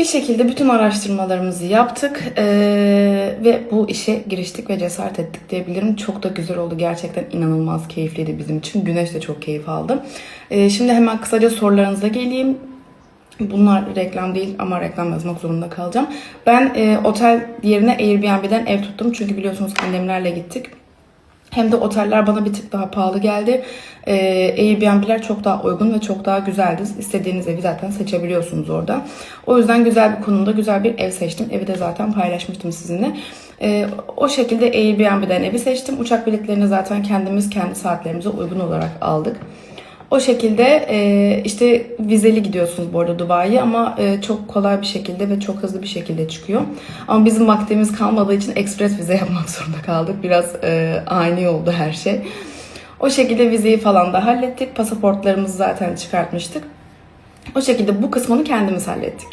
Bir şekilde bütün araştırmalarımızı yaptık eee, ve bu işe giriştik ve cesaret ettik diyebilirim. Çok da güzel oldu. Gerçekten inanılmaz keyifliydi bizim için. Güneş de çok keyif aldı. Eee, şimdi hemen kısaca sorularınıza geleyim. Bunlar reklam değil ama reklam yazmak zorunda kalacağım. Ben e, otel yerine Airbnb'den ev tuttum. Çünkü biliyorsunuz annemlerle gittik. Hem de oteller bana bir tık daha pahalı geldi. E, Airbnb'ler çok daha uygun ve çok daha güzeldi. İstediğiniz evi zaten seçebiliyorsunuz orada. O yüzden güzel bir konumda güzel bir ev seçtim. Evi de zaten paylaşmıştım sizinle. E, o şekilde Airbnb'den evi seçtim. Uçak biletlerini zaten kendimiz kendi saatlerimize uygun olarak aldık. O şekilde e, işte vizeli gidiyorsunuz bu arada Dubai'ye ama e, çok kolay bir şekilde ve çok hızlı bir şekilde çıkıyor. Ama bizim vaktimiz kalmadığı için ekspres vize yapmak zorunda kaldık. Biraz e, ani oldu her şey. O şekilde vizeyi falan da hallettik. Pasaportlarımızı zaten çıkartmıştık. O şekilde bu kısmını kendimiz hallettik.